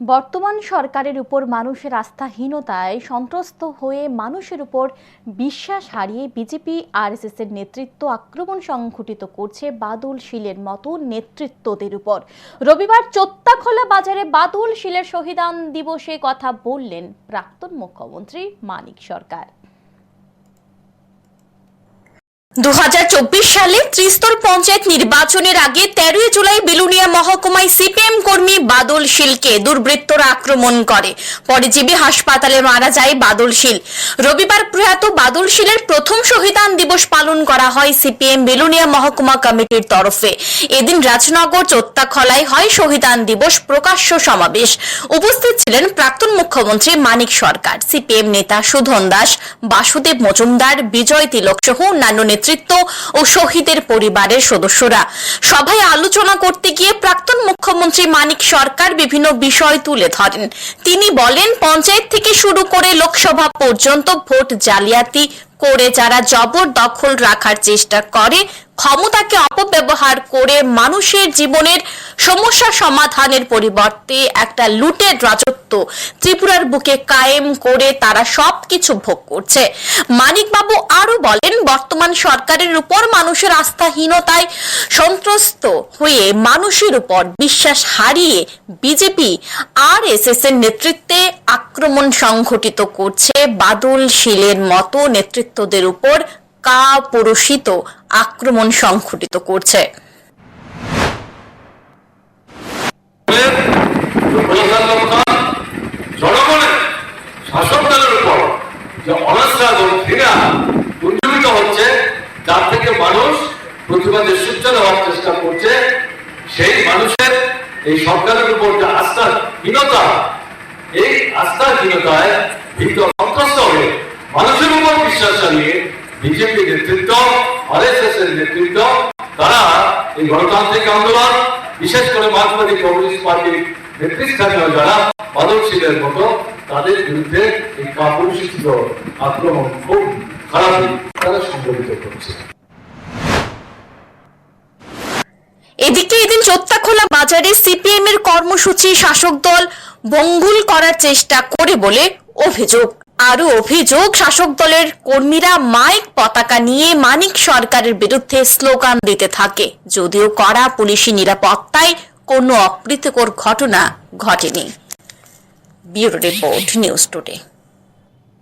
বর্তমান সরকারের উপর মানুষের আস্থাহীনতায় সন্ত্রস্ত হয়ে মানুষের উপর বিশ্বাস হারিয়ে বিজেপি, আরএসএসের নেতৃত্ব আক্রমণ সংঘটিত করছে বাদুল শিলের মতো নেতৃত্বদের উপর। রবিবার চোত্তাখোলা বাজারে বাদুল শিলের শহীদান দিবসে কথা বললেন প্রাক্তন মুখ্যমন্ত্রী মানিক সরকার। দু হাজার চব্বিশ সালে ত্রিস্তর পঞ্চায়েত নির্বাচনের আগে তেরোই জুলাই বিলুনিয়া মহকুমায় সিপিএম কর্মী বাদল শিলকে দুর্বৃত্তরা আক্রমণ করে। পরে জিবি হাসপাতালে মারা যায় বাদল শিল। রবিবার প্রয়াত বাদল প্রথম শহীদান দিবস পালন করা হয় সিপিএম বিলুনিয়া মহকুমা কমিটির তরফে। এদিন রাজনগর চোত্তাখলায় হয় শহীদান দিবস প্রকাশ্য সমাবেশ। উপস্থিত ছিলেন প্রাক্তন মুখ্যমন্ত্রী মানিক সরকার, সিপিএম নেতা সুধন দাস, বাসুদেব মজুমদার, বিজয় তিলক সহ অন্যান্য নেতৃত্ব ও শহীদের পরিবারের সদস্যরা। সভায় আলোচনা করতে গিয়ে প্রাক্তন মুখ্যমন্ত্রী মানিক সরকার বিভিন্ন বিষয় তুলে ধরেন। তিনি বলেন, পঞ্চায়েত থেকে শুরু করে লোকসভা পর্যন্ত ভোট জালিয়াতি করে যারা জবর দখল রাখার চেষ্টা করে ক্ষমতাকে অপব্যবহার করে মানুষের জীবনের সমস্যা সমাধানের পরিবর্তে একটা লুটের রাজত্ব ত্রিপুরার বুকে কায়েম করে তারা সবকিছু ভোগ করছে। মানিকবাবু আরও বলেন, বর্তমান সরকারের উপর মানুষের আস্থাহীনতায় সন্ত্রস্ত হয়ে মানুষের উপর বিশ্বাস হারিয়ে বিজেপি আর এস এস এর নেতৃত্বে আক্রমণ সংঘটিত করছে। বাদল, শীলের মতো নেতৃত্বদের উপর কাপুরুষিত আক্রমণ সংঘটিত করছে। যার থেকে মানুষ প্রতিবাদে সূচন হওয়ার চেষ্টা করছে, সেই মানুষের এই সরকারের উপর যে এই আস্থাহীনতায় ভীত সন্ত্রস্ত হয়ে মানুষের উপর বিশ্বাস হারিয়ে বিজেপি নেতৃত্ব আরএসএস এর নেতৃত্ব, তারা এই গণতান্ত্রিক আন্দোলন, বিশেষ করে মার্কসবাদী কমিউনিস্ট পার্টির নেতৃস্থানীয় যারা পদশীলের মতো, তাদের বিরুদ্ধে এই কাপুরুষিত আক্রমণ খুব খারাপ তারা সংগঠিত করছে। এদিকে এদিন চোত্তাখোলা বাজারে সিপিএম এর কর্মসূচি শাসক দল বঙ্গুল করার চেষ্টা করে বলে অভিযোগ। আরও অভিযোগ, শাসক দলের কর্মীরা মাইক পতাকা নিয়ে মানিক সরকারের বিরুদ্ধে স্লোগান দিতে থাকে। যদিও কড়া পুলিশি নিরাপত্তায় কোনো অপ্রীতিকর ঘটনা ঘটেনি। Bureau report, news today.